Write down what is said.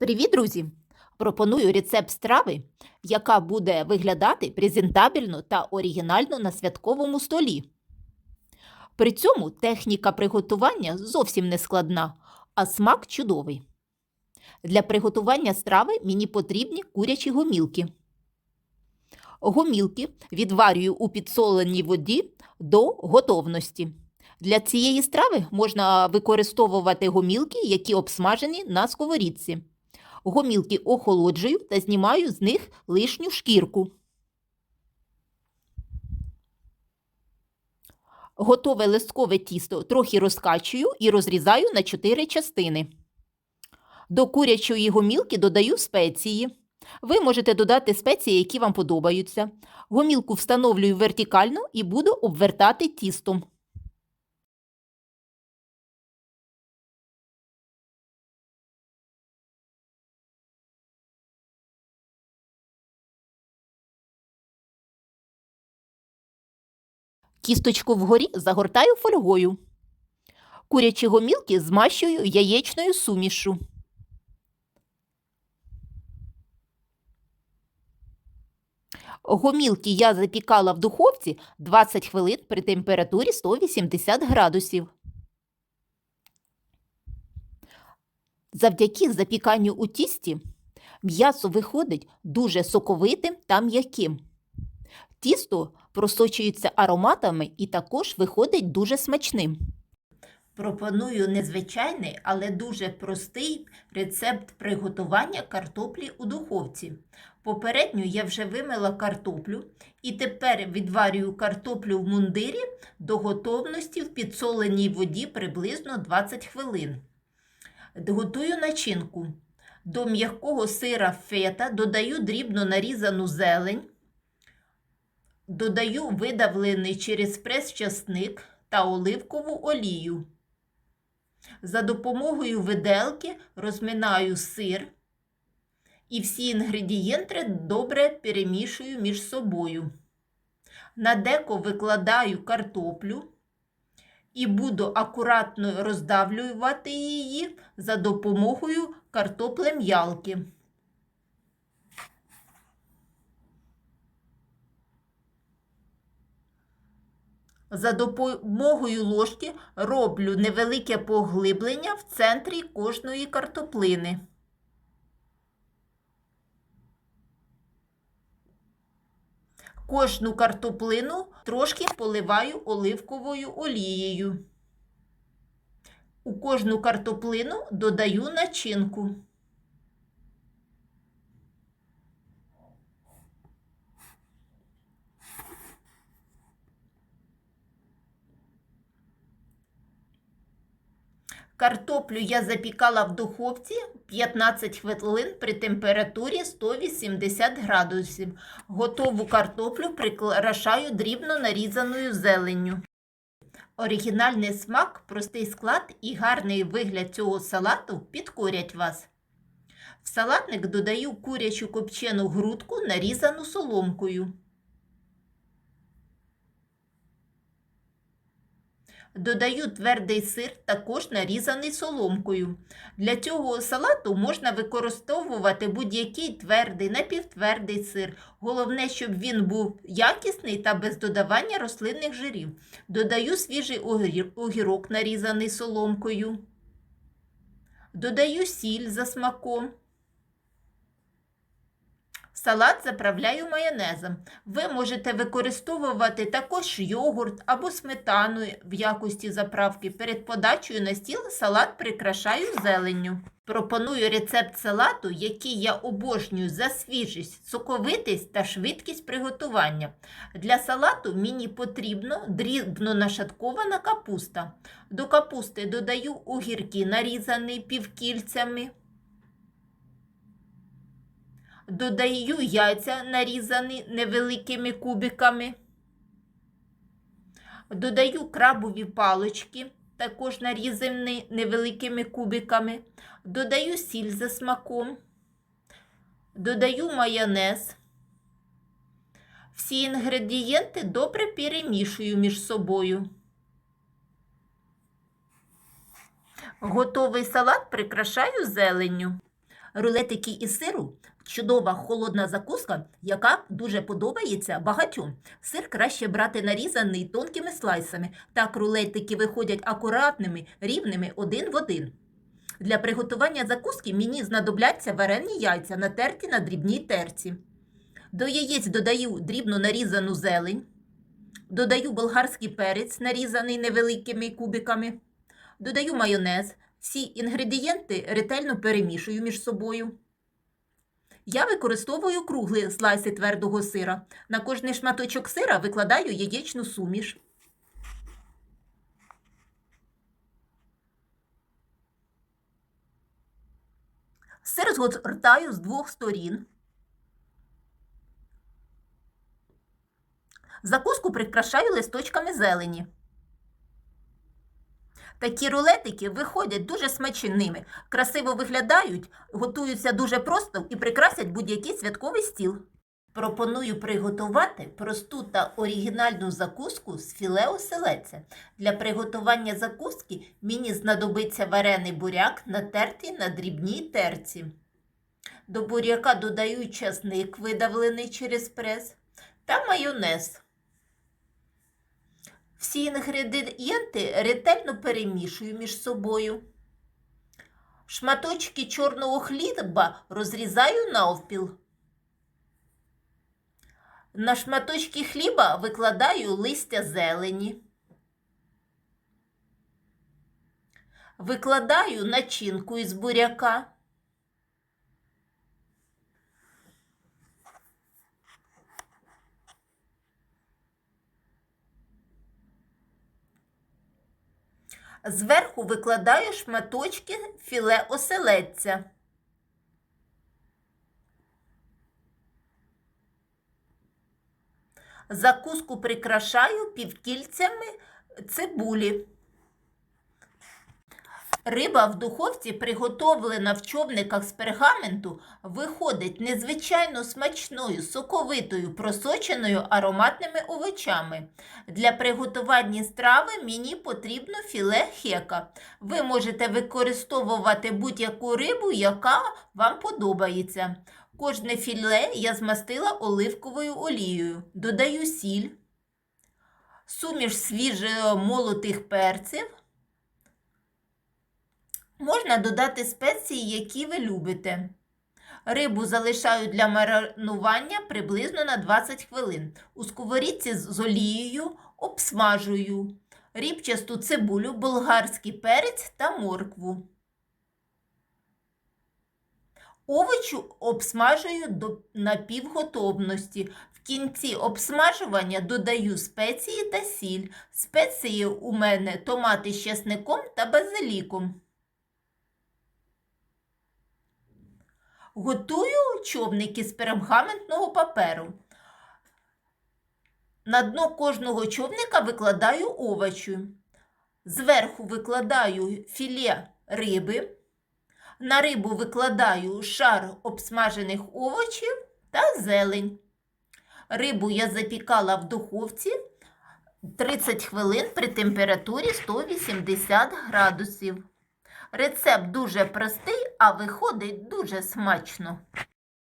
Привіт, друзі! Пропоную рецепт страви, яка буде виглядати презентабельно та оригінально на святковому столі. При цьому техніка приготування зовсім не складна, а смак чудовий. Для приготування страви мені потрібні курячі гомілки. Гомілки відварюю у підсоленій воді до готовності. Для цієї страви можна використовувати гомілки, які обсмажені на сковорідці. Гомілки охолоджую та знімаю з них лишню шкірку. Готове листкове тісто трохи розкачую і розрізаю на 4 частини. До курячої гомілки додаю спеції. Ви можете додати спеції, які вам подобаються. Гомілку встановлюю вертикально і буду обвертати тістом. Кісточку вгорі загортаю фольгою. Курячі гомілки змащую яєчною сумішу. Гомілки я запікала в духовці 20 хвилин при температурі 180 градусів. Завдяки запіканню у тісті м'ясо виходить дуже соковитим та м'яким. Тісто просочується ароматами і також виходить дуже смачним. Пропоную незвичайний, але дуже простий рецепт приготування картоплі у духовці. Попередньо я вже вимила картоплю і тепер відварюю картоплю в мундирі до готовності в підсоленій воді приблизно 20 хвилин. Готую начинку. До м'якого сира фета додаю дрібно нарізану зелень. Додаю видавлений через прес часник та оливкову олію. За допомогою виделки розминаю сир і всі інгредієнти добре перемішую між собою. На деко викладаю картоплю і буду акуратно роздавлювати її за допомогою картоплем'ялки. За допомогою ложки роблю невелике поглиблення в центрі кожної картоплини. Кожну картоплину трошки поливаю оливковою олією. У кожну картоплину додаю начинку. Картоплю я запікала в духовці 15 хвилин при температурі 180 градусів. Готову картоплю прикрашаю дрібно нарізаною зеленню. Оригінальний смак, простий склад і гарний вигляд цього салату підкорять вас. В салатник додаю курячу копчену грудку, нарізану соломкою. Додаю твердий сир, також нарізаний соломкою. Для цього салату можна використовувати будь-який твердий, напівтвердий сир. Головне, щоб він був якісний та без додавання рослинних жирів. Додаю свіжий огірок, нарізаний соломкою. Додаю сіль за смаком. Салат заправляю майонезом. Ви можете використовувати також йогурт або сметану в якості заправки. Перед подачею на стіл салат прикрашаю зеленню. Пропоную рецепт салату, який я обожнюю за свіжість, соковитість та швидкість приготування. Для салату мені потрібно дрібно нашаткована капуста. До капусти додаю огірки, нарізані півкільцями. Додаю яйця, нарізані невеликими кубиками. Додаю крабові палочки, також нарізані невеликими кубиками. Додаю сіль за смаком. Додаю майонез. Всі інгредієнти добре перемішую між собою. Готовий салат прикрашаю зеленню. Рулетики із сиру чудова холодна закуска, яка дуже подобається багатьом. Сир краще брати нарізаний тонкими слайсами. Так рулетики виходять акуратними, рівними один в один. Для приготування закуски мені знадобляться варені яйця, натерті на дрібній терці. До яєць додаю дрібно нарізану зелень, додаю болгарський перець, нарізаний невеликими кубиками, додаю майонез. Всі інгредієнти ретельно перемішую між собою. Я використовую круглі слайси твердого сира. На кожний шматочок сира викладаю яєчну суміш. Сир згортаю з двох сторін. Закуску прикрашаю листочками зелені. Такі рулетики виходять дуже смачними, красиво виглядають, готуються дуже просто і прикрасять будь-який святковий стіл. Пропоную приготувати просту та оригінальну закуску з філе оселедця. Для приготування закуски мені знадобиться варений буряк, натертий на дрібній терці. До буряка додаю часник, видавлений через прес, та майонез. Всі інгредієнти ретельно перемішую між собою. Шматочки чорного хліба розрізаю навпіл. На шматочки хліба викладаю листя зелені. Викладаю начинку із буряка. Зверху викладаю шматочки філе оселедця. Закуску прикрашаю півкільцями цибулі. Риба в духовці, приготовлена в човниках з пергаменту, виходить незвичайно смачною, соковитою, просоченою ароматними овочами. Для приготування страви мені потрібно філе хека. Ви можете використовувати будь-яку рибу, яка вам подобається. Кожне філе я змастила оливковою олією. Додаю сіль, суміш свіжо молотих перців. Можна додати спеції, які ви любите. Рибу залишаю для маринування приблизно на 20 хвилин. У сковорідці з олією обсмажую рібчасту цибулю, болгарський перець та моркву. Овочу обсмажую до напівготовності. В кінці обсмажування додаю спеції та сіль. Спеції у мене томати з чесником та базиліком. Готую човники з пергаментного паперу. На дно кожного човника викладаю овочі. Зверху викладаю філе риби. На рибу викладаю шар обсмажених овочів та зелень. Рибу я запікала в духовці 30 хвилин при температурі 180 градусів. Рецепт дуже простий, а виходить дуже смачно.